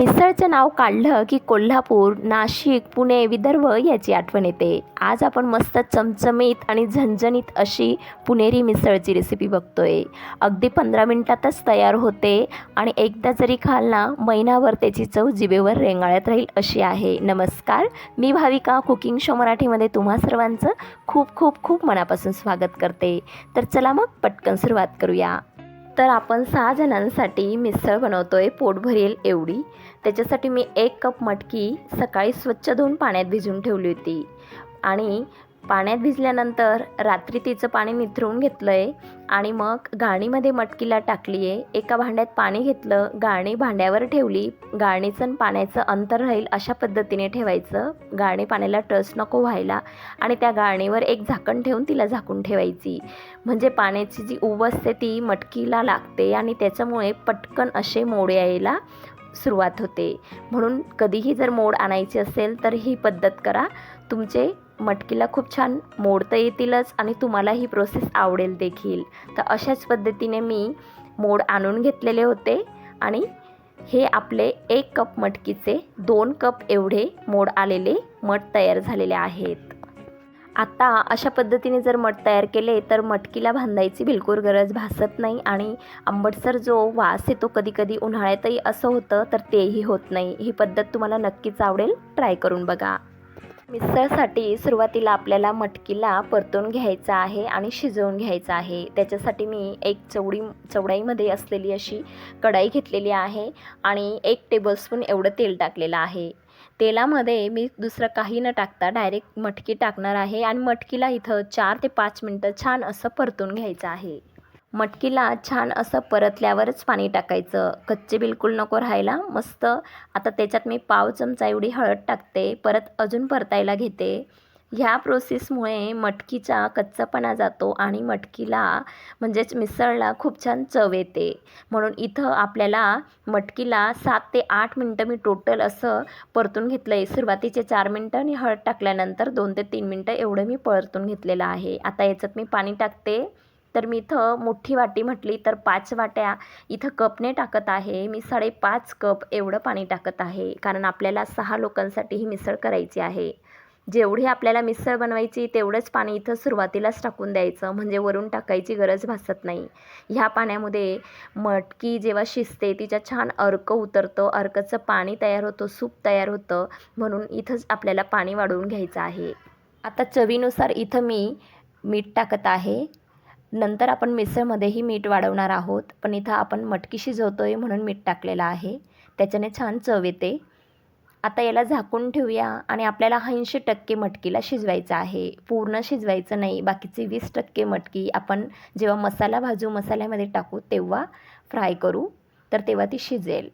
मिसळचं नाव काढलं की कोल्हापूर नाशिक पुणे विदर्भ याची आठवण येते. आज आपण मस्त चमचमीत आणि झणझणीत अशी पुणेरी मिसळची रेसिपी बघतोय. अगदी पंधरा मिनटातच तयार होते आणि एकदा जरी खाल ना महिनाभर त्याची चव जिभेवर रेंगाळत राहील अशी आहे. नमस्कार मी भाविका कुकिंग शो मराठीमध्ये तुम्हा सर्वांचं खूप खूप खूप मनापासून स्वागत करते. तर चला मग पटकन सुरुवात करूया. तर आपण सहा जणांसाठी मिसळ बनवतोय पोट भरेल एवढी. त्याच्यासाठी मी एक कप मटकी सकाळी स्वच्छ धुवून पाण्यात भिजून ठेवली होती. आणि पाण्यात भिजल्यानंतर रात्री तिचं पाणी निथरून घेतलं आहे आणि मग गाळणीमध्ये मटकीला टाकली आहे एका भांड्यात पाणी घेतलं गाणी भांड्यावर ठेवली. गाळणीचं आणि पाण्याचं अंतर राहील अशा पद्धतीने ठेवायचं. गाणी पाण्याला टच नको व्हायला आणि त्या गाळणीवर एक झाकण ठेवून तिला झाकून ठेवायची. म्हणजे पाण्याची जी उब असते ती मटकीला लागते आणि त्याच्यामुळे पटकन असे मोड यायला सुरुवात होते. म्हणून कधीही जर मोड आणायची असेल तर ही पद्धत करा. तुमचे मटकीला खूप छान मोडता येतीलच आणि तुम्हाला ही प्रोसेस आवडेल देखील. तर अशाच पद्धतीने मी मोड आणून घेतलेले होते आणि हे आपले एक कप मटकीचे दोन कप एवढे मोड आलेले मठ तयार झालेले आहेत. आता अशा पद्धतीने जर मठ तयार केले तर मटकीला बांधायची बिलकुल गरज भासत नाही आणि आंबटसर जो वास येतो कधी कधी उन्हाळ्यातही असं होतं तर तेही होत नाही. ही पद्धत तुम्हाला नक्कीच आवडेल. ट्राय करून बघा. मिसळसाठी सुरुवातीला आपल्याला मटकीला परतून घ्यायचा आहे आणि शिजवून घ्यायचा आहे. त्याच्यासाठी मी एक चवडी चवडाईमध्ये असलेली अशी कढाई घेतलेली आहे आणि एक टेबलस्पून एवढं तेल टाकलेलं आहे. तेलामध्ये मी दुसरं काही न टाकता डायरेक्ट मटकी टाकणार आहे आणि मटकीला इथं चार ते पाच मिनटं छान असं परतून घ्यायचं आहे. मटकीला छान असं परतल्यावरच पाणी टाकायचं. कच्चे बिलकुल नको राहायला. मस्त. आता त्याच्यात मी पाव चमचा एवढी हळद टाकते. परत अजून परतायला घेते. ह्या प्रोसेसमुळे मटकीचा कच्चापणा जातो आणि मटकीला म्हणजेच मिसळला खूप छान चव येते. म्हणून इथं आपल्याला मटकीला सात ते आठ मिनटं मी टोटल असं परतून घेतलं आहे सुरुवातीचे चार मिनटं आणि हळद टाकल्यानंतर दोन ते तीन मिनटं एवढं मी परतून घेतलेलं आहे. आता याच्यात मी पाणी टाकते. तर मी इथं मोठी वाटी म्हटली तर पाच वाट्या इथं कपने टाकत आहे. मी साडेपाच कप एवढं पाणी टाकत आहे. कारण आपल्याला सहा लोकांसाठी ही मिसळ करायची आहे. जेवढी आपल्याला मिसळ बनवायची तेवढंच पाणी इथं सुरुवातीलाच टाकून द्यायचं. म्हणजे वरून टाकायची गरज भासत नाही. ह्या पाण्यामध्ये मटकी जेव्हा शिजते तिच्या छान अर्क उतरतं. अर्कचं पाणी तयार होतं सूप तयार होतं. म्हणून इथंच आपल्याला पाणी वाढवून घ्यायचं आहे. आता चवीनुसार इथं मी मीठ टाकत आहे. नंतर आपण मिसळमध्येही मीठ वाढवणार आहोत. पण इथं आपण मटकी शिजवतो आहे म्हणून मीठ टाकलेलं आहे. त्याच्याने छान चव येते. आता याला झाकून ठेवूया आणि आपल्याला ऐंशी टक्के मटकीला शिजवायचं आहे. पूर्ण शिजवायचं नाही. बाकीचे वीस टक्के मटकी आपण जेव्हा मसाला भाजू मसाल्यामध्ये टाकू तेव्हा फ्राय करू. तर तेव्हा ती शिजेल.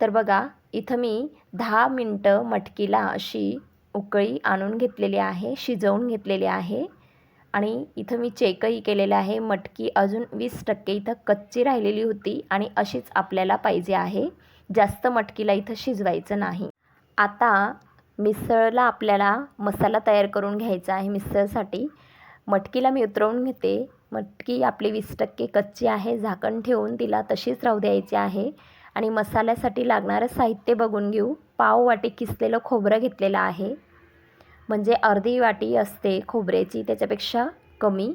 तर बघा इथं मी दहा मिनटं मटकीला अशी उकळी आणून घेतलेली आहे शिजवून घेतलेली आहे. आणि इथं मी चेकही केलेलं आहे. मटकी अजून वीस टक्के इथं कच्ची राहिलेली होती आणि अशीच आपल्याला पाहिजे आहे. जास्त मटकीला इथं शिजवायचं नाही. आता मिसळला आपल्याला मसाला तयार करून घ्यायचा आहे मिसळसाठी. मटकीला मी उतरवून घेते. मटकी आपली वीस टक्के कच्ची आहे. झाकण ठेवून तिला तशीच राहू द्यायची आहे. आणि मसाल्यासाठी लागणारं साहित्य बघून घेऊ. पाव वाटी किसलेलं खोबरं घेतलेलं आहे. म्हणजे अर्धी वाटी असते खोबऱ्याची त्याच्यापेक्षा कमी.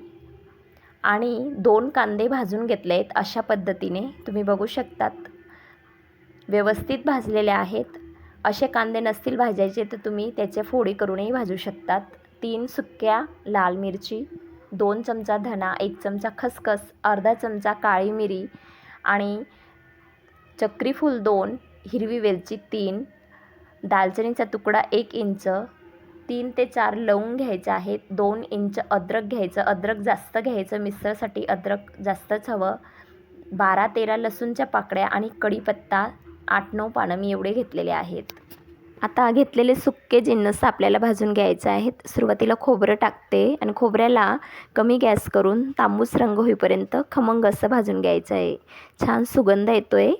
आणि दोन कांदे भाजून घेतले आहेत अशा पद्धतीने तुम्ही बघू शकतात. व्यवस्थित भाजलेले आहेत. असे कांदे नसतील भाजायचे तर तुम्ही त्याचे फोडी करूनही भाजू शकतात. तीन सुक्या लाल मिरची दोन चमचा धना एक चमचा खसखस अर्धा चमचा काळी मिरी आणि चक्रीफूल दोन हिरवी वेलची तीन दालचिनीचा तुकडा एक इंच तीन ते चार लवंग घ्यायचे आहेत. दोन इंच अद्रक घ्यायचं. अद्रक जास्त घ्यायचं. मिसळसाठी अद्रक जास्तच हवं. बारा तेरा लसूणच्या पाकळ्या आणि कढीपत्ता आठ नऊ पानं मी एवढे घेतलेले आहेत. आता घेतलेले सुक्के जिन्नस आपल्याला भाजून घ्यायचे आहेत. सुरुवातीला खोबरं टाकते आणि खोबऱ्याला कमी गॅस करून तांबूस रंग होईपर्यंत खमंग असं भाजून घ्यायचं आहे. छान सुगंध येतो आहे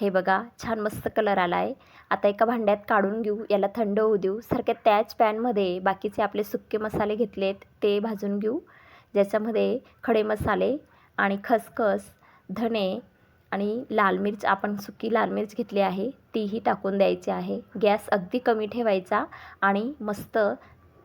हे बघा छान मस्त कलर आला आहे आता एका भांड्यात काढून घेऊ याला थंड होऊ देऊ. सारख्या त्याच पॅनमध्ये बाकीचे आपले सुक्के मसाले घेतलेत ते भाजून घेऊ. ज्याच्यामध्ये खडे मसाले आणि खसखस धणे आणि लाल मिर्च आपण सुकी लाल मिर्च घेतली आहे तीही टाकून द्यायची आहे. गॅस अगदी कमी ठेवायचा आणि मस्त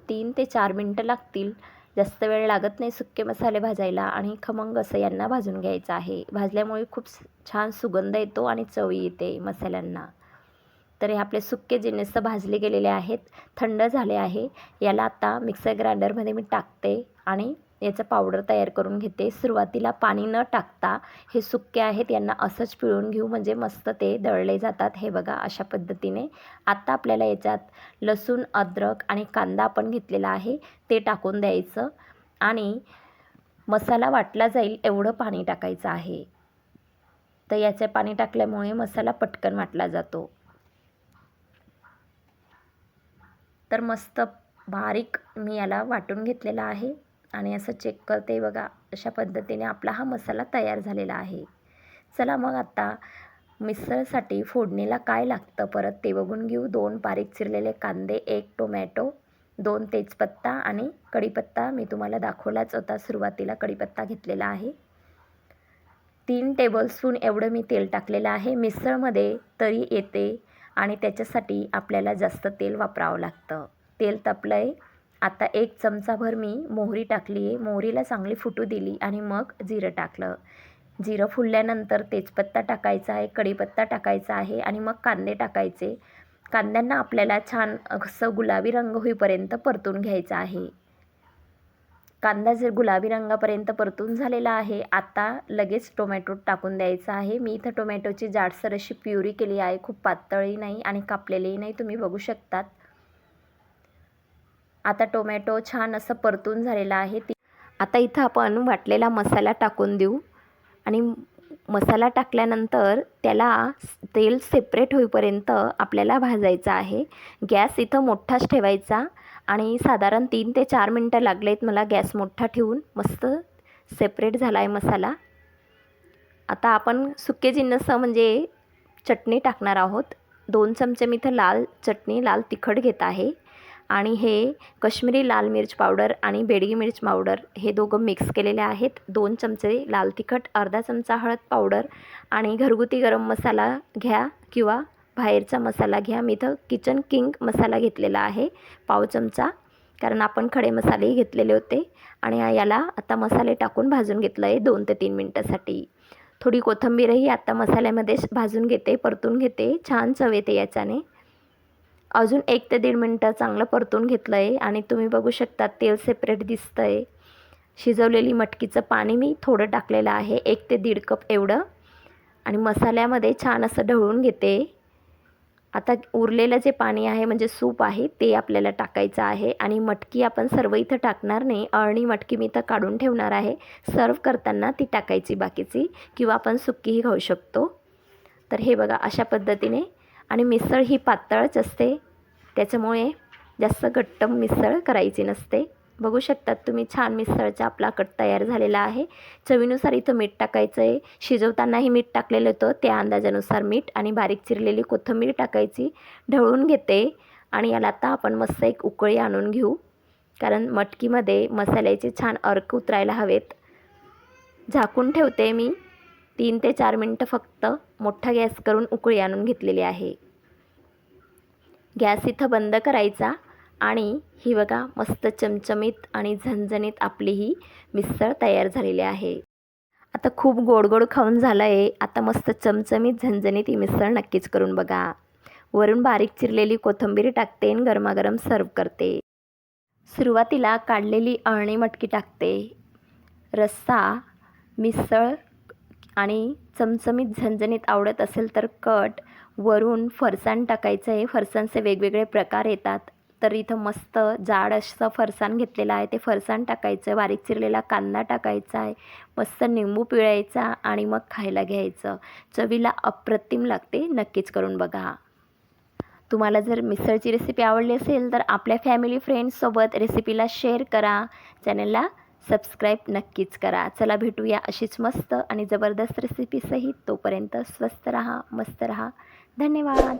तीन ते चार मिनटं लागतील. जास्त वेळ लागत नाही सुके मसाले भाजायला आणि खमंग असं यांना भाजून घ्यायचं आहे. भाजल्यामुळे खूप छान सुगंध येतो आणि चवी येते मसाल्यांना. तर हे आपले सुके जिन्नस भाजले गेलेले आहेत थंड झाले आहे याला आता मिक्सर ग्राइंडरमध्ये मी टाकते आणि याचं पावडर तयार करून घेते. सुरुवातीला पाणी न टाकता हे सुके आहेत यांना असंच पिळून घेऊ म्हणजे मस्त ते दळले जातात. हे बघा अशा पद्धतीने. आत्ता आपल्याला याच्यात लसूण अद्रक आणि कांदा आपण घेतलेला आहे ते टाकून द्यायचं आणि मसाला वाटला जाईल एवढं पाणी टाकायचं आहे. तर याचे पाणी टाकल्यामुळे मसाला पटकन वाटला जातो. तर मस्त बारीक मी याला वाटून घेतलेला आहे. आणि असं चेक करते बघा अशा पद्धतीने आपला हा मसाला तयार झालेला आहे. चला मग आता मिसळसाठी फोडणीला काय लागतं? परत ते बघून घेऊ. दोन बारीक चिरलेले कांदे एक टोमॅटो दोन तेजपत्ता आणि कढीपत्ता. मी तुम्हाला दाखवलाच होता सुरुवातीला कढीपत्ता घेतलेला आहे. तीन टेबलस्पून एवढं मी तेल टाकलेलं आहे. मिसळमध्ये तरी येते आणि त्याच्यासाठी आपल्याला जास्त तेल वापरावं लागतं. तेल तपलं आहे आता एक चमचाभर मी मोहरी टाकली आहे. मोहरीला चांगली फुटू दिली आणि मग जिरं टाकलं. जिरं फुलल्यानंतर तेजपत्ता टाकायचा आहे कढीपत्ता टाकायचा आहे आणि मग कांदे टाकायचे. कांद्यांना आपल्याला छान असं गुलाबी रंग होईपर्यंत परतून घ्यायचा आहे. कांदा जर गुलाबी रंगापर्यंत परतून झालेला आहे आता लगेच टोमॅटो टाकून द्यायचा आहे. मी इथं टोमॅटोची जाडसर अशी प्युरी केली आहे खूप पातळही नाही आणि कापलेलीही नाही तुम्ही बघू शकतात. आता टोमॅटो छान असं परतून झालेला आहे. ती आता इथं आपण वाटलेला मसाला टाकून देऊ. आणि मसाला टाकल्यानंतर त्याला तेल सेपरेट होईपर्यंत आपल्याला भाजायचं आहे. गॅस इथं मोठाच ठेवायचा. आणि साधारण तीन ते चार मिनटं लागलेत मला गॅस मोठा ठेवून. मस्त सेपरेट झाला आहे मसाला. आता आपण सुके जिन्नस म्हणजे चटणी टाकणार आहोत. दोन चमचे मी इथं लाल चटणी लाल तिखट घेत आहे. आणि हे कश्मीरी लाल मिर्च पावडर आणि बेडगी मिर्च पावडर हे दोघं मिक्स केलेले आहेत. दोन चमचे लाल तिखट अर्धा चमचा हळद पावडर आणि घरगुती गरम मसाला घ्या किंवा बाहेरचा मसाला घ्या. मी इथं किचन किंग मसाला घेतलेला आहे पाव चमचा कारण आपण खडे मसालेही घेतलेले होते आणि याला आता मसाले टाकून भाजून घेतलं आहे दोन ते तीन मिनटासाठी. थोडी कोथिंबीरही आता मसाल्यामध्ये भाजून घेते परतून घेते. छान चव येते याच्याने. अजून एक ते दीड मिनटं चांगलं परतून घेतलं आहे आणि तुम्ही बघू शकता तेल सेपरेट दिसतं आहे शिजवलेली मटकीचं पाणी मी थोडं टाकलेलं आहे एक ते दीड कप एवढं. आणि मसाल्यामध्ये छान असं ढवळून घेते. आता उरलेलं जे पाणी आहे म्हणजे सूप आहे ते आपल्याला टाकायचं आहे. आणि मटकी आपण सर्व इथं टाकणार नाही. अळणी मटकी मी इथं काढून ठेवणार आहे. सर्व करताना ती टाकायची बाकीची किंवा आपण सुक्कीही खाऊ शकतो. तर हे बघा अशा पद्धतीने. आणि मिसळ ही पातळच असते. त्याच्यामुळे जास्त घट्ट मिसळ करायची नसते. बघू शकतात तुम्ही छान मिसळचा आपला कट तयार झालेला आहे. चवीनुसार इथं मीठ टाकायचं आहे शिजवतानाही मीठ टाकलेलं होतं. त्या अंदाजानुसार मीठ आणि बारीक चिरलेली कोथिंबीर टाकायची. ढवळून घेते आणि याला आता आपण मस्त एक उकळी आणून घेऊ. कारण मटकीमध्ये मसाल्याचे छान अर्क उतरायला हवेत. झाकून ठेवते मी. तीन ते चार मिनटं फक्त मोठा गॅस करून उकळी आणून घेतलेली आहे. गॅस इथं बंद करायचा आणि ही बघा मस्त चमचमीत आणि झणझणीत आपली ही मिसळ तयार झालेली आहे. आता खूप गोड गोड खाऊन झालं आहे आता मस्त चमचमीत झणझणीत ही मिसळ नक्कीच करून बघा. वरून बारीक चिरलेली कोथिंबीर टाकते आणि गरमागरम सर्व करते. सुरुवातीला काढलेली अळणी मटकी टाकते. रस्सा मिसळ आणि चमचमीत झणझणीत आवडत असेल तर कट वरून फरसाण टाकायचं आहे. फरसाणचे वेगवेगळे प्रकार येतात. तर इथं मस्त जाड असं फरसाण घेतलेलं आहे. ते फरसाण टाकायचं बारीक चिरलेला कांदा टाकायचा आहे. मस्त निंबू पिळायचा आणि मग खायला घ्यायचं. चवीला अप्रतिम लागते. नक्कीच करून बघा. तुम्हाला जर मिसळची रेसिपी आवडली असेल तर आपल्या फॅमिली फ्रेंड्ससोबत रेसिपीला शेअर करा. चॅनलला सबस्क्राईब नक्कीच करा. चला भेटूया अशीच मस्त आणि जबरदस्त रेसिपीसहित तोपर्यंत स्वस्त रहा मस्त रहा. धन्यवाद.